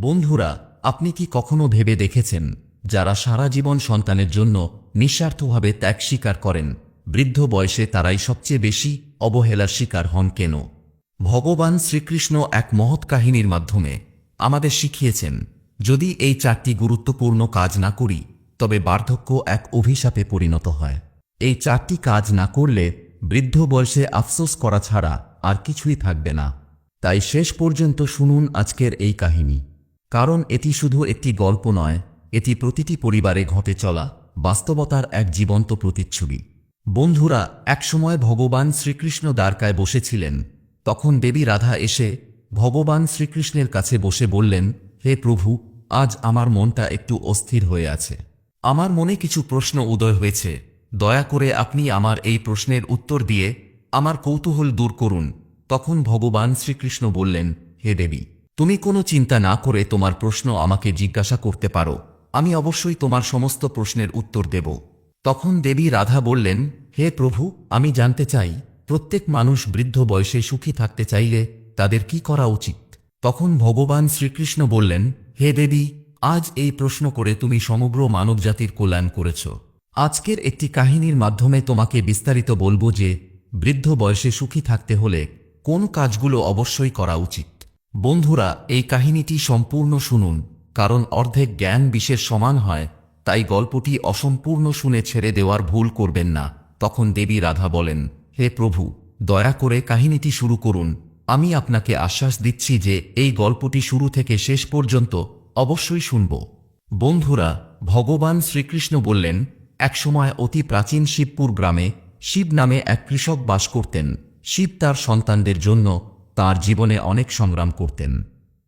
বন্ধুরা, আপনি কি কখনো ভেবে দেখেছেন যারা সারা জীবন সন্তানের জন্য নিঃস্বার্থভাবে ত্যাগ স্বীকার করেন? বৃদ্ধ বয়সে তারাই সবচেয়ে বেশি অবহেলার শিকার হন কেন? ভগবান শ্রীকৃষ্ণ এক মহৎ কাহিনীর মাধ্যমে আমাদের শিখিয়েছেন, যদি এই চারটি গুরুত্বপূর্ণ কাজ না করি, তবে বার্ধক্য এক অভিশাপে পরিণত হয়। এই চারটি কাজ না করলে বৃদ্ধ বয়সে আফসোস করা ছাড়া আর কিছুই থাকবে না। তাই শেষ পর্যন্ত শুনুন আজকের এই কাহিনী। কারণ এটি শুধু একটি গল্প নয়, এটি প্রতিটি পরিবারে ঘটে চলা বাস্তবতার এক জীবন্ত প্রতিচ্ছবি। বন্ধুরা, একসময় ভগবান শ্রীকৃষ্ণ দ্বারকায় বসেছিলেন। তখন দেবী রাধা এসে ভগবান শ্রীকৃষ্ণের কাছে বসে বললেন, হে প্রভু, আজ আমার মনটা একটু অস্থির হয়ে আছে। আমার মনে কিছু প্রশ্ন উদয় হয়েছে। দয়া করে আপনি আমার এই প্রশ্নের উত্তর দিয়ে আমার কৌতূহল দূর করুন। তখন ভগবান শ্রীকৃষ্ণ বললেন, হে দেবী তুমি কোনো চিন্তা না করে তোমার প্রশ্ন আমাকে জিজ্ঞাসা করতে পারো। আমি অবশ্যই তোমার সমস্ত প্রশ্নের উত্তর দেব। তখন দেবী রাধা বললেন, হে প্রভু, আমি জানতে চাই, প্রত্যেক মানুষ বৃদ্ধ বয়সে সুখী থাকতে চাইলে তাদের কি করা উচিত? তখন ভগবান শ্রীকৃষ্ণ বললেন, হে দেবী, আজ এই প্রশ্ন করে তুমি সমগ্র মানবজাতির কল্যাণ করেছ। আজকের একটি কাহিনীর মাধ্যমে তোমাকে বিস্তারিত বলব যে, বৃদ্ধ বয়সে সুখী থাকতে হলে কোন কাজগুলো অবশ্যই করা উচিত। বন্ধুরা, এই কাহিনীটি সম্পূর্ণ শুনুন, কারণ অর্ধেক জ্ঞান বিশেষ সমান হয়, তাই গল্পটি অসম্পূর্ণ শুনে ছেড়ে দেওয়ার ভুল করবেন না। তখন দেবী রাধা বলেন, হে প্রভু, দয়া করে কাহিনীটি শুরু করুন। আমি আপনাকে আশ্বাস দিচ্ছি যে এই গল্পটি শুরু থেকে শেষ পর্যন্ত অবশ্যই শুনব। বন্ধুরা, ভগবান শ্রীকৃষ্ণ বললেন, একসময় অতি প্রাচীন শিবপুর গ্রামে শিব নামে এক কৃষক বাস করতেন। শিব তার সন্তানদের জন্য তার জীবনে অনেক সংগ্রাম করতেন।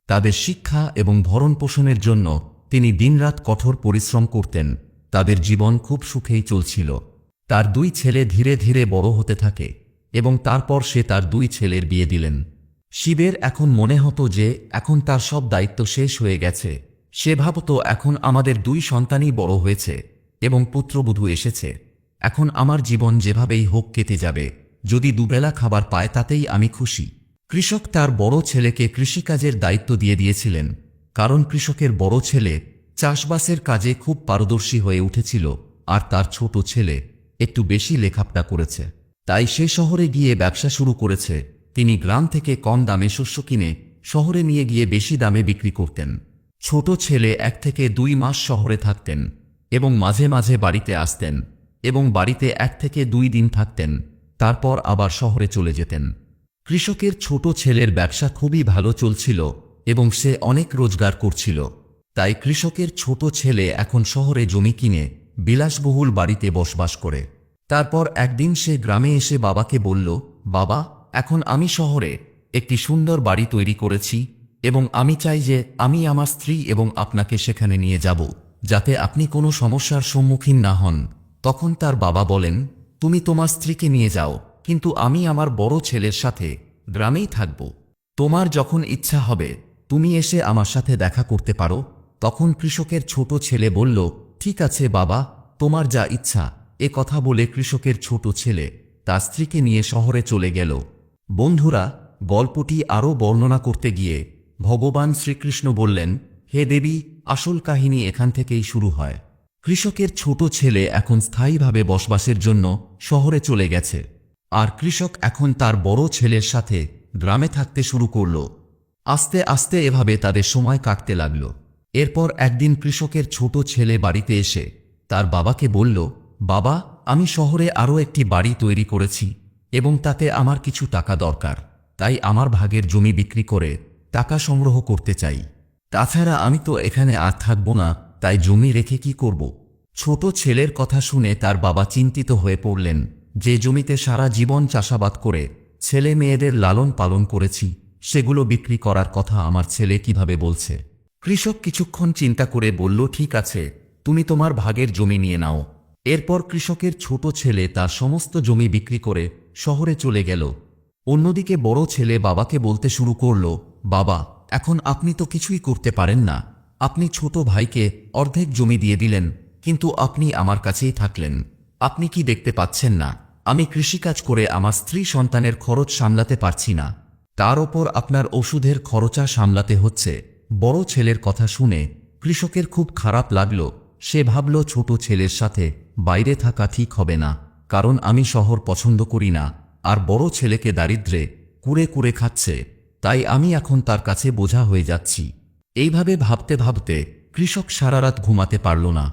তাদের শিক্ষা এবং ভরণ পোষণের জন্য তিনি দিনরাত কঠোর পরিশ্রম করতেন। তাদের জীবন খুব সুখেই চলছিল। তার দুই ছেলে ধীরে ধীরে বড় হতে থাকে এবং তারপর সে তার দুই ছেলের বিয়ে দিলেন। শিবের এখন মনে হতো যে এখন তার সব দায়িত্ব শেষ হয়ে গেছে। সে ভাবত, এখন আমাদের দুই সন্তানই বড় হয়েছে এবং পুত্রবধূ এসেছে। এখন আমার জীবন যেভাবেই হোক কেটে যাবে। যদি দুবেলা খাবার পায় তাতেই আমি খুশি। কৃষক তার বড় ছেলেকে কৃষিকাজের দায়িত্ব দিয়ে দিয়েছিলেন, কারণ কৃষকের বড় ছেলে চাষবাসের কাজে খুব পারদর্শী হয়ে উঠেছিল আর তার ছোট ছেলে একটু বেশি লেখাপটা করেছে। তাই সে শহরে গিয়ে ব্যবসা শুরু করেছে। তিনি গ্রাম থেকে কম দামে শস্য কিনে শহরে নিয়ে গিয়ে বেশি দামে বিক্রি করতেন। ছোট ছেলে এক থেকে দুই মাস শহরে থাকতেন এবং মাঝে মাঝে বাড়িতে আসতেন এবং বাড়িতে এক থেকে দুই দিন থাকতেন, তারপর আবার শহরে চলে যেতেন। কৃষকের ছোট ছেলের ব্যবসা খুবই ভালো চলছিল এবং সে অনেক রোজগার করছিল। তাই কৃষকের ছোট ছেলে এখন শহরে জমি কিনে বিলাসবহুল বাড়িতে বসবাস করে। তারপর একদিন সে গ্রামে এসে বাবাকে বলল, বাবা, এখন আমি শহরে একটি সুন্দর বাড়ি তৈরি করেছি এবং আমি চাই যে আমি আমার স্ত্রী এবং আপনাকে সেখানে নিয়ে যাব। যাতে আপনি কোনো সমস্যার সম্মুখীন না হন। তখন তার বাবা বলেন, তুমি তোমার স্ত্রীকে নিয়ে যাও। কিন্তু আমি আমার বড় ছেলের সাথে গ্রামেই থাকব। তোমার যখন ইচ্ছা হবে, তুমি এসে আমার সাথে দেখা করতে পারো। তখন কৃষকের ছোট ছেলে বলল, ঠিক আছে বাবা, তোমার যা ইচ্ছা। এ কথা বলে কৃষকের ছোট ছেলে তার স্ত্রীকে নিয়ে শহরে চলে গেল। বন্ধুরা, গল্পটি আরও বর্ণনা করতে গিয়ে ভগবান শ্রীকৃষ্ণ বললেন, হে দেবী, আসল কাহিনী এখান থেকেই শুরু হয়। কৃষকের ছোট ছেলে এখন স্থায়ীভাবে বসবাসের জন্য শহরে চলে গেছে। আর কৃষক এখন তার বড় ছেলের সাথে গ্রামে থাকতে শুরু করল। আস্তে আস্তে এভাবে তাদের সময় কাটতে লাগল। এরপর একদিন কৃষকের ছোট ছেলে বাড়িতে এসে তার বাবাকে বলল, বাবা, আমি শহরে আরও একটি বাড়ি তৈরি করেছি এবং তাতে আমার কিছু টাকা দরকার। তাই আমার ভাগের জমি বিক্রি করে টাকা সংগ্রহ করতে চাই। তাছাড়া আমি তো এখানে আর থাকব না, তাই জমি রেখে কি করব? ছোট ছেলের কথা শুনে তার বাবা চিন্তিত হয়ে পড়লেন। যে জমিতে সারা জীবন চাষাবাদ করে ছেলে মেয়েদের লালন পালন করেছি, সেগুলো বিক্রি করার কথা আমার ছেলে কীভাবে বলছে? কৃষক কিছুক্ষণ চিন্তা করে বলল, ঠিক আছে, তুমি তোমার ভাগের জমি নিয়ে নাও। এরপর কৃষকের ছোট ছেলে তার সমস্ত জমি বিক্রি করে শহরে চলে গেল। অন্যদিকে বড় ছেলে বাবাকে বলতে শুরু করল, বাবা, এখন আপনি তো কিছুই করতে পারেন না। আপনি ছোট ভাইকে অর্ধেক জমি দিয়ে দিলেন, কিন্তু আপনি আমার কাছেই থাকলেন। আপনি কি দেখতে পাচ্ছেন না? আমি কৃষিকাজ করে আমার স্ত্রী সন্তানের খরচ সামলাতে পারছি না। তার ওপর আপনার ওষুধের খরচা সামলাতে হচ্ছে। বড় ছেলের কথা শুনে কৃষকের খুব খারাপ লাগল। সে ভাবল ছোট ছেলের সাথে বাইরে থাকা ঠিক হবে না, কারণ আমি শহর পছন্দ করি না। আর বড় ছেলেকে দারিদ্রে কুড়ে কুড়ে খাচ্ছে, তাই আমি এখন তার কাছে বোঝা হয়ে যাচ্ছি। এইভাবে ভাবতে ভাবতে কৃষক সারা রাত ঘুমাতে পারল না।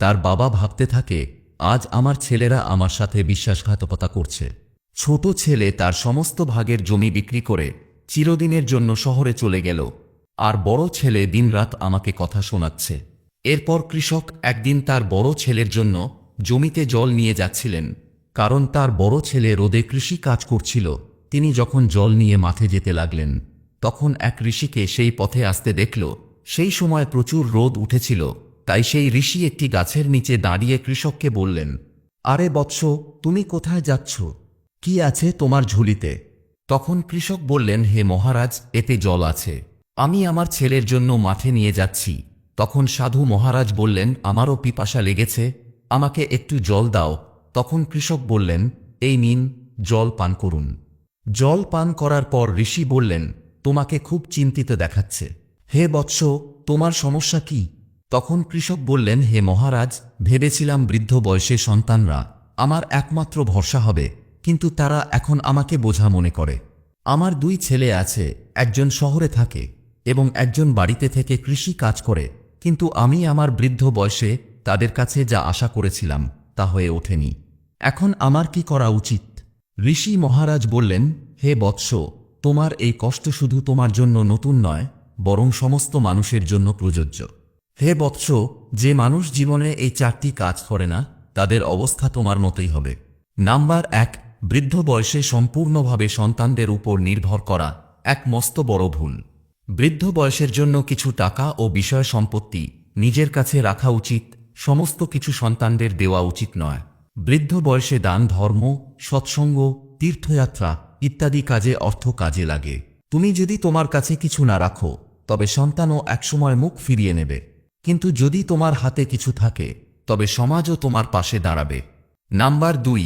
তার বাবা ভাবতে থাকে আজ আমার ছেলেরা আমার সাথে বিশ্বাসঘাতকতা করছে। ছোট ছেলে তার সমস্ত ভাগের জমি বিক্রি করে চিরদিনের জন্য শহরে চলে গেল। আর বড় ছেলে দিনরাত আমাকে কথা শোনাচ্ছে। এরপর কৃষক একদিন তার বড় ছেলের জন্য জমিতে জল নিয়ে যাচ্ছিলেন। কারণ তার বড় ছেলে রোদে কৃষি কাজ করছিল। তিনি যখন জল নিয়ে মাঠে যেতে লাগলেন, তখন এক ঋষিকে সেই পথে আসতে দেখল। সেই সময় প্রচুর রোদ উঠেছিল। তাই সেই ঋষি একটি গাছের নিচে দাঁড়িয়ে কৃষককে বললেন, আরে বৎস, তুমি কোথায় যাচ্ছ? কি আছে তোমার ঝুলিতে? তখন কৃষক বললেন, হে মহারাজ, এতে জল আছে। আমি আমার ছেলের জন্য মাঠে নিয়ে যাচ্ছি। তখন সাধু মহারাজ বললেন, আমারও পিপাসা লেগেছে, আমাকে একটু জল দাও। তখন কৃষক বললেন, এই নিন, জল পান করুন। জল পান করার পর ঋষি বললেন, তোমাকে খুব চিন্তিত দেখাচ্ছে। হে বৎস, তোমার সমস্যা কি? তখন কৃষক বললেন, হে মহারাজ, ভেবেছিলাম বৃদ্ধ বয়সে সন্তানরা আমার একমাত্র ভরসা হবে, কিন্তু তারা এখন আমাকে বোঝা মনে করে। আমার দুই ছেলে আছে, একজন শহরে থাকে এবং একজন বাড়িতে থেকে কৃষি কাজ করে, কিন্তু আমি আমার বৃদ্ধ বয়সে তাদের কাছে যা আশা করেছিলাম, তা হয়ে ওঠেনি। এখন আমার কি করা উচিত? ঋষি মহারাজ বললেন, হে বৎস, তোমার এই কষ্ট শুধু তোমার জন্য নতুন নয়, বরং সমস্ত মানুষের জন্য প্রযোজ্য। হে বৎস, যে মানুষ জীবনে এই চারটি কাজ করে না, তাদের অবস্থা তোমার মতোই হবে। নাম্বার এক, বৃদ্ধ বয়সে সম্পূর্ণভাবে সন্তানদের উপর নির্ভর করা এক মস্ত বড় ভুল। বৃদ্ধ বয়সের জন্য কিছু টাকা ও বিষয় সম্পত্তি নিজের কাছে রাখা উচিত, সমস্ত কিছু সন্তানদের দেওয়া উচিত নয়। বৃদ্ধ বয়সে দান, ধর্ম, সৎসঙ্গ, তীর্থযাত্রা ইত্যাদি কাজে অর্থ কাজে লাগে। তুমি যদি তোমার কাছে কিছু না রাখো, তবে সন্তানও একসময় মুখ ফিরিয়ে নেবে। কিন্তু যদি তোমার হাতে কিছু থাকে, তবে সমাজও তোমার পাশে দাঁড়াবে। নাম্বার দুই,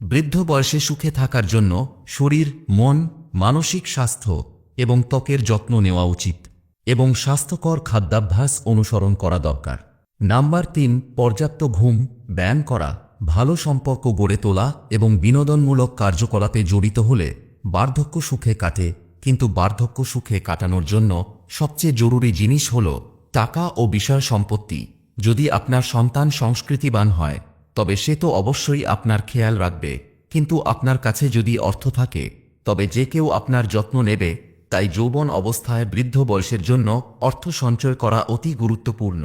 বৃদ্ধ বয়সে সুখে থাকার জন্য শরীর, মন, মানসিক স্বাস্থ্য এবং ত্বকের যত্ন নেওয়া উচিত এবং স্বাস্থ্যকর খাদ্যাভ্যাস অনুসরণ করা দরকার। নাম্বার তিন, পর্যাপ্ত ঘুম, ব্যায়াম করা, ভালো সম্পর্ক গড়ে তোলা এবং বিনোদনমূলক কার্যকলাপে জড়িত হলে বার্ধক্য সুখে কাটে, কিন্তু বার্ধক্য সুখে কাটানোর জন্য সবচেয়ে জরুরি জিনিস হল টাকা ও বিষয় সম্পত্তি যদি আপনার সন্তান সংস্কৃতিবান হয়, তবে সে তো অবশ্যই আপনার খেয়াল রাখবে। কিন্তু আপনার কাছে যদি অর্থ থাকে, তবে যে কেউ আপনার যত্ন নেবে, তাই যৌবন অবস্থায় বৃদ্ধ বয়সের জন্য অর্থ সঞ্চয় করা অতি গুরুত্বপূর্ণ।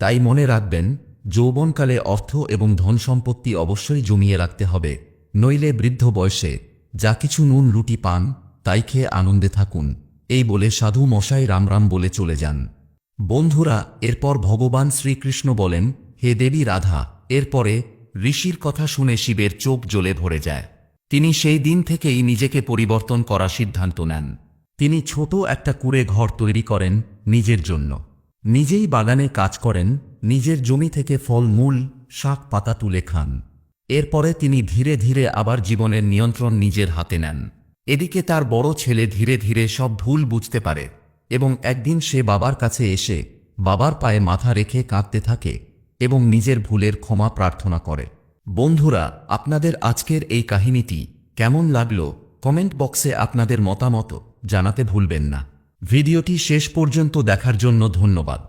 তাই মনে রাখবেন, যৌবনকালে অর্থ এবং ধন সম্পত্তি অবশ্যই জমিয়ে রাখতে হবে। নইলে বৃদ্ধ বয়সে যা কিছু নুন রুটি পান, তাই খেয়ে আনন্দে থাকুন। এই বলে সাধু মশাই রামরাম বলে চলে যান। বন্ধুরা, এরপর ভগবান শ্রীকৃষ্ণ বলেন, হে দেবী রাধা, এরপরে ঋষির কথা শুনে শিবের চোখ জ্বলে ভরে যায়। তিনি সেই দিন থেকেই নিজেকে পরিবর্তন করা সিদ্ধান্ত নেন। তিনি ছোট একটা কুড়ে ঘর তৈরি করেন নিজের জন্য। নিজেই বাগানে কাজ করেন, নিজের জমি থেকে ফল, মূল, শাক, পাতা তুলে খান। এরপরে তিনি ধীরে ধীরে আবার জীবনের নিয়ন্ত্রণ নিজের হাতে নেন। এদিকে তার বড় ছেলে ধীরে ধীরে সব ভুল বুঝতে পারে। এবং একদিন সে বাবার কাছে এসে বাবার পায়ে মাথা রেখে কাঁদতে থাকে এবং নিজের ভুলের ক্ষমা প্রার্থনা করে। বন্ধুরা, আপনাদের আজকের এই কাহিনীটি কেমন লাগল কমেন্ট বক্সে আপনাদের মতামত জানাতে ভুলবেন না। ভিডিওটি শেষ পর্যন্ত দেখার জন্য ধন্যবাদ।